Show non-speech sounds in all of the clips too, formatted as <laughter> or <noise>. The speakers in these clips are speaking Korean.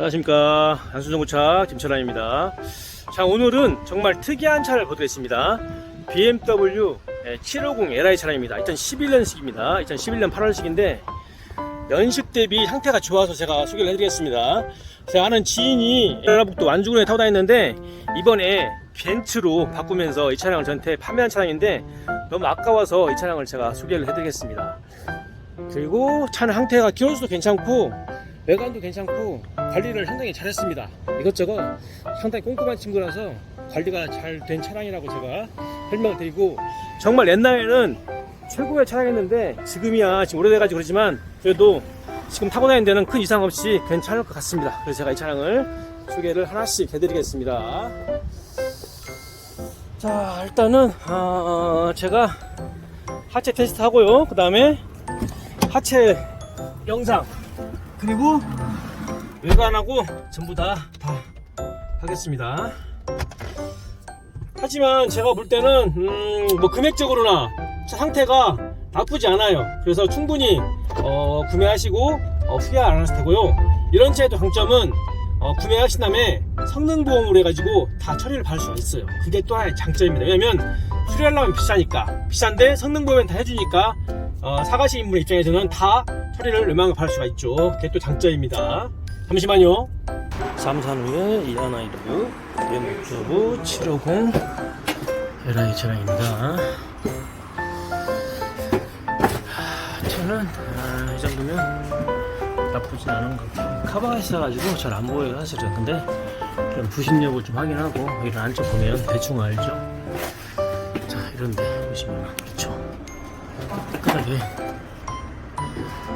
안녕하십니까. 안순정구차 김철환입니다. 자 오늘은 정말 특이한 차를 보도했습니다. BMW 750 Li 차량입니다. 2011년식입니다. 2011년 8월식인데 연식 대비 상태가 좋아서 제가 소개를 해드리겠습니다. 제가 아는 지인이 전라북도 완주군에 타고 다녔는데 이번에 벤츠로 바꾸면서 이 차량을 저한테 판매한 차량인데 너무 아까워서 이 차량을 제가 소개를 해드리겠습니다. 그리고 차는 상태가 키로수도 괜찮고 외관도 괜찮고 관리를 상당히 잘했습니다. 이것저것 상당히 꼼꼼한 친구라서 관리가 잘 된 차량이라고 제가 설명을 드리고 정말 옛날에는 최고의 차량이었는데 지금이야 지금 오래돼가지고 그러지만 그래도 지금 타고 다니는 데는 큰 이상 없이 괜찮을 것 같습니다. 그래서 제가 이 차량을 소개를 하나씩 해드리겠습니다. 자 일단은 어, 제가 하체 테스트 하고요. 그 다음에 하체 영상 그리고 외관하고 전부 다, 다 하겠습니다. 하지만 제가 볼 때는 음, 뭐 금액적으로나 차 상태가 나쁘지 않아요. 그래서 충분히 어, 구매하시고 어, 후회 안 하실 테고요. 이런 차의 또 장점은 어, 구매하신 다음에 성능 보험으로 해가지고 다 처리를 받을 수가 있어요. 그게 또 하나의 장점입니다. 왜냐면 수리하려면 비싸니까 비싼데 성능 보험은 다 해주니까 어, 사가신 인물 입장에서는 다 처리를 받을 수가 있죠. 그게 또 장점입니다. 잠시만요. 335의 이하나이드 BMW 750 LI 차량입니다. 하, 차는 아, 이 정도면 나쁘진 않은 것 같아요. 카바가 있어가지고 잘 안 보여요 사실은. 근데 좀 여부 좀 확인하고 이런 안쪽 보면 대충 알죠. 자 이런데 보시면. 깨끗하게.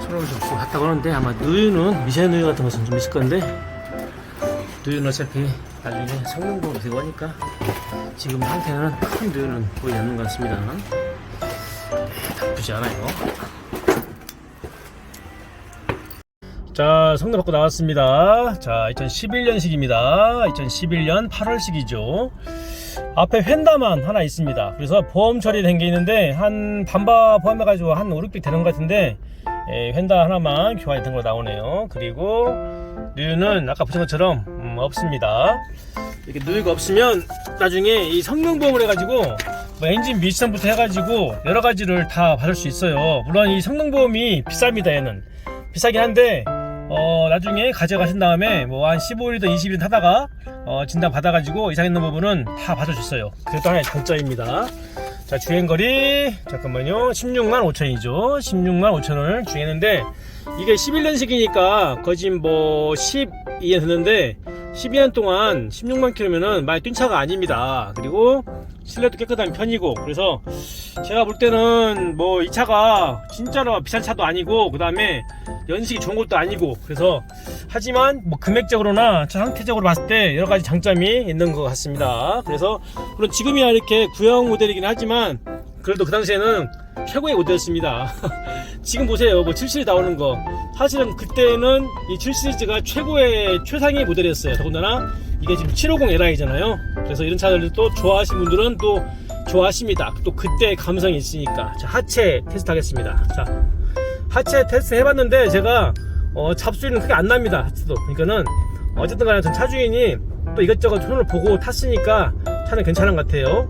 손을 좀 쓰고 갔다 오는데 아마 누유는 미세 누유 같은 것은 좀 있을 건데 누유는 어차피 나중에 성능 보고 되고 하니까 지금 상태는 큰 누유는 보이지 않는 것 같습니다. 나쁘지 않아요. 자 성능 받고 나왔습니다. 자 2011년식입니다. 2011년 8월식이죠 앞에 휀다만 하나 있습니다. 그래서 보험 처리된 게 있는데 한 반바 포함해가지고 한 5, 600 되는 것 같은데 예, 휀다 하나만 교환이 된 거 나오네요. 그리고 누유는 아까 보신 것처럼 음, 없습니다. 이렇게 누유가 없으면 나중에 이 성능보험을 해가지고 뭐 엔진 미션부터 해가지고 여러 가지를 다 받을 수 있어요. 물론 이 성능보험이 비쌉니다 얘는. 비싸긴 한데 어, 나중에 가져가신 다음에 뭐 한 15일이든 20일 타다가 어, 진단 받아가지고 이상 있는 부분은 다. 그게 또 하나의 장점입니다. 자, 주행거리, 잠깐만요. 16만 5천이죠. 16만 5천을 주행했는데, 이게 11년식이니까 거진 뭐 12년 됐는데, 12년 동안 16만 킬로면은 많이 뛴 차가 아닙니다. 그리고 실내도 깨끗한 편이고, 그래서 제가 볼 때는 뭐 이 차가 진짜로 비싼 차도 아니고, 그 다음에 연식이 좋은 것도 아니고, 그래서 하지만 뭐 금액적으로나 차 상태적으로 봤을 때 여러 가지 장점이 있는 것 같습니다. 그래서 물론 지금이야 이렇게 구형 모델이긴 하지만 그래도 그 당시에는 최고의 모델이었습니다. <laughs> 지금 보세요. 뭐 7시리즈 나오는 거. 사실은 그때는 이 7시리즈가 최고의 최상의 모델이었어요. 더군다나 이게 지금 750 LI잖아요. 그래서 이런 차들도 또 좋아하시는 분들은 또 좋아하십니다. 또 그때 감성이 있으니까. 자, 하체 테스트 하겠습니다. 자, 하체 테스트 해봤는데 제가 어, 잡소리는 크게 안 납니다. 하체도. 그러니까는 어쨌든 간에 전 차주인이 또 이것저것 손을 보고 탔으니까 차는 괜찮은 것 같아요.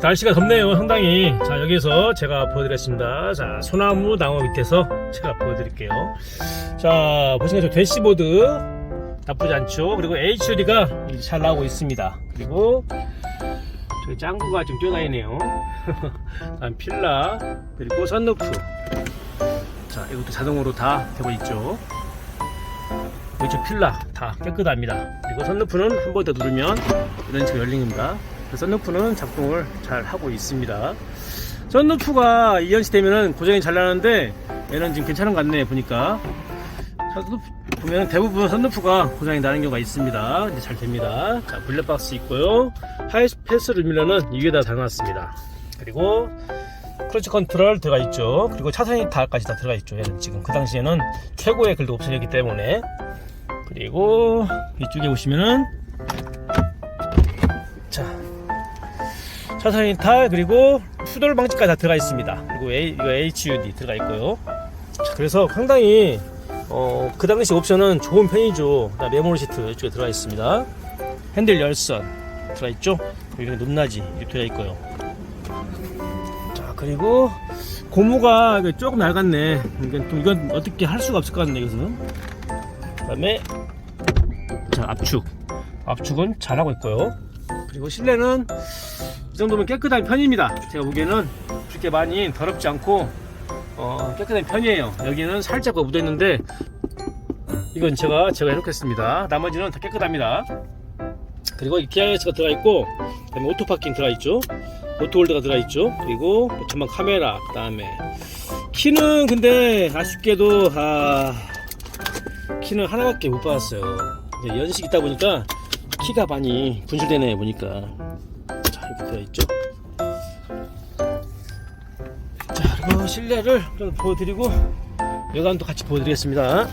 자, 날씨가 덥네요, 상당히. 자, 여기서 제가 보여드리겠습니다. 자, 소나무 나무 밑에서 제가 보여드릴게요. 자, 보시면 저 대시보드 나쁘지 않죠. 그리고 HUD가 잘 나오고 있습니다. 그리고 저기 짱구가 좀 뛰어다니네요. <laughs> 다음 필라, 그리고 선루프. 자, 이것도 자동으로 다 되고 있죠. 이쪽 필라 다 깨끗합니다. 그리고 선루프는 한 번 더 누르면 이런 식으로 열립니다. 그 선루프는 작동을 잘 하고 있습니다. 선루프가 2연시 되면은 고장이 잘 나는데 얘는 지금 괜찮은 것 같네 보니까. 보면 대부분 선루프가 고장이 나는 경우가 있습니다. 이제 잘 됩니다. 자, 블랙박스 있고요. 하이패스를 밀면은 이게 다 달아놨습니다. 그리고 크루즈 컨트롤 들어가 있죠. 그리고 차선 이탈까지 다 들어가 있죠. 얘는 지금 그 당시에는 최고의 글도 옵션이기 때문에 그리고 이쪽에 보시면은 차선 이탈 그리고 수돌 방지까지 다 들어가 있습니다. 그리고 A, 이거 HUD 들어가 있고요. 자, 그래서 상당히 어, 그 당시 옵션은 좋은 편이죠. 나 메모리 시트 이쪽에 들어가 있습니다. 핸들 열선 들어가 있죠. 여기 높낮이 이렇게 되어 있고요. 자 그리고 고무가 조금 낡았네. 이건 좀 이건 어떻게 할 수가 없을 것 같네 이것은. 그다음에 자 압축 압축은 잘하고 있고요. 그리고 실내는 이 정도면 깨끗한 편입니다. 제가 보기에는 그렇게 많이 더럽지 않고 어, 깨끗한 편이에요. 여기는 살짝 묻어 있는데 이건 제가 제가 해놓겠습니다. 나머지는 다 깨끗합니다. 그리고 기아에스가 들어가 있고 그다음에 오토파킹 들어가 있죠. 오토홀드가 들어가 있죠. 그리고 전방 카메라 그 다음에 키는 근데 아쉽게도 아 키는 하나밖에 못 받았어요. 연식 있다 보니까 키가 많이 분실되네 보니까 들어 있죠. 자 그리고 실내를 좀 보여드리고 외관도 같이 보여드리겠습니다.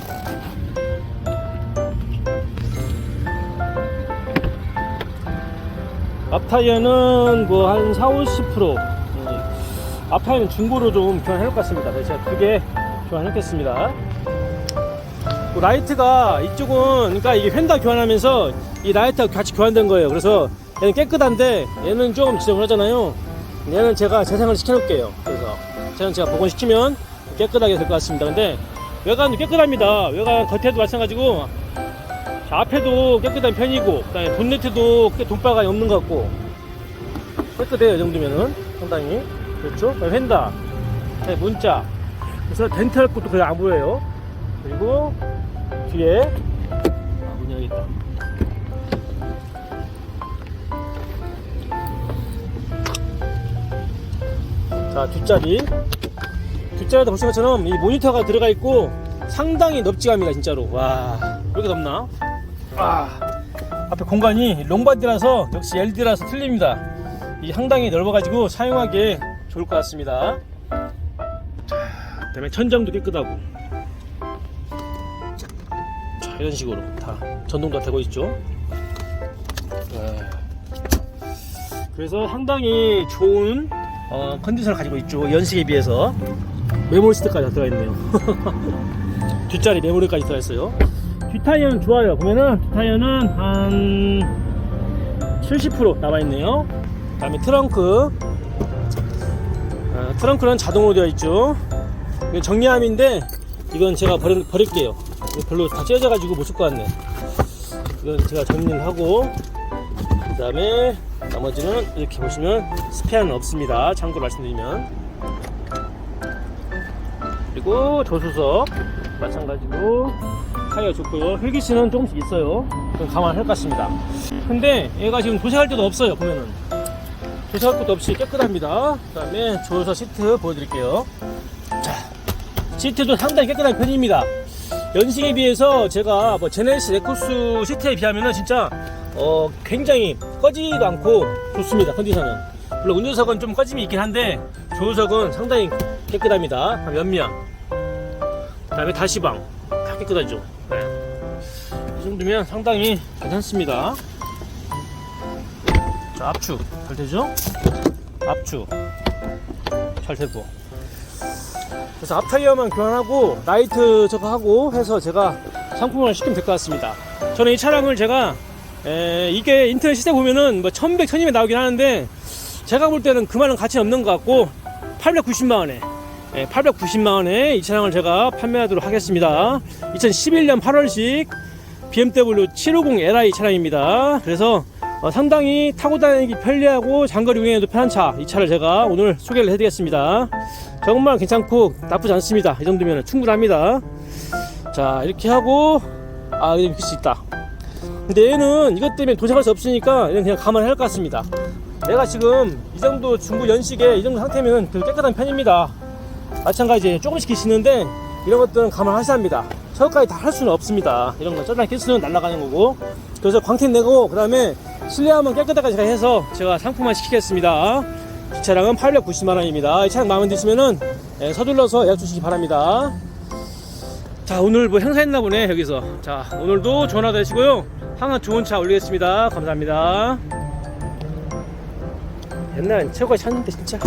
앞타이어는 뭐 한 4, 50% 예. 앞타이어는 중고로 좀 교환할 것 같습니다. 제가 두개 교환했겠습니다. 뭐 라이트가 이쪽은 그러니까 이게 휀다 교환하면서 이 라이트가 같이 교환된 거예요. 그래서 얘는 깨끗한데 얘는 좀 지저분하잖아요. 얘는 제가 재생을 시켜놓을게요. 그래서 저는 제가 복원시키면 깨끗하게 될 것 같습니다. 근데 외관도 깨끗합니다. 외관 겉에도 마찬가지고 자, 앞에도 깨끗한 편이고 그다음에 본네트도 돈바가 없는 것 같고. 깨끗해요 이 정도면은. 상당히. 그렇죠? 휀다 그다음에 문자. 그래서 덴탈 것도 거의 안 보여요. 그리고 뒤에. 아, 문 열겠다 자 뒷자리 뒷자리도 보신 것처럼 이 모니터가 들어가 있고 상당히 넓지감이가 진짜로 와 이렇게 넓나 아, 앞에 공간이 롱바디라서 역시 LD라서 틀립니다. 이 상당히 넓어가지고 사용하기에 좋을 것 같습니다. 자, 그다음에 천장도 깨끗하고. 자, 이런 식으로 다 전동도 되고 있죠. 네. 그래서 상당히 좋은 어, 컨디션을 가지고 있죠. 연식에 비해서 메모리 시트까지 다 들어있네요. <laughs> 뒷자리 메모리까지 들어있어요. 뒷타이어는 좋아요. 보면은 뒷타이어는 한 70% 남아 있네요. 그 다음에 트렁크. 아, 트렁크는 자동으로 되어 있죠. 이건 정리함인데 이건 제가 버리, 버릴게요. 별로 다 찢어져가지고 못 쓸 것 같네. 이건 제가 정리를 하고 그 다음에 나머지는 이렇게 보시면 스페어는 없습니다. 참고로 말씀드리면 그리고 조수석 마찬가지로 타이어 좋고요. 헬기스는 조금씩 있어요. 좀 감안할 것 같습니다. 근데 얘가 지금 도색할 데도 없어요. 보면은 도색할 것도 없이 깨끗합니다. 그 다음에 조수석 시트 보여드릴게요. 자, 시트도 상당히 깨끗한 편입니다. 연식에 비해서 제가 뭐 제네시스 에코스 시트에 비하면은 진짜 어 굉장히 꺼지지도 않고 좋습니다. 컨디션은. 물론 운전석은 좀 꺼짐이 있긴 한데 조수석은 상당히 깨끗합니다. 연미양. 그 다음에 다시방 다 깨끗하죠. 네. 이 정도면 상당히 괜찮습니다. 자, 압축 잘 되죠? 압축 잘 되고. 그래서 앞타이어만 교환하고 라이트 저거 하고 해서 제가 상품을 시키면 될 것 같습니다. 저는 이 차량을 제가 에, 이게 인터넷 시세 보면은 뭐 1100, 1200 나오긴 하는데 제가 볼 때는 그만한 가치는 없는 것 같고 890만 원에 890만 원에 이 차량을 제가 판매하도록 하겠습니다. 2011년 8월식 BMW 750li 차량입니다. 그래서 어, 상당히 타고 다니기 편리하고 장거리 운행에도 편한 차. 이 차를 제가 오늘 소개를 해드리겠습니다. 정말 괜찮고 나쁘지 않습니다. 이 정도면 충분합니다. 자 이렇게 하고 아 이렇게 쓸수 있다. 근데 얘는 이것 때문에 도착할 수 없으니까 얘는 그냥 감안할 것 같습니다. 내가 지금 이 정도 중고 연식에 이 정도 상태면 그 깨끗한 편입니다. 마찬가지 조금씩 기시는데 이런 것들은 감안하셔야 합니다. 저까지 다 할 수는 없습니다. 이런 거 짜장 키스는 날아가는 거고 그래서 광택 내고 그 다음에 실내화만 깨끗하게 제가 해서 제가 상품화 시키겠습니다. 이 차량은 890만 원입니다. 이 차량 마음에 드시면은 예, 서둘러서 예약 주시기 바랍니다. 자 오늘 뭐 행사 했나 보네 여기서 자 오늘도 하루 되시고요 항상 좋은 차 올리겠습니다. 감사합니다. 옛날엔 최고의 차인데 진짜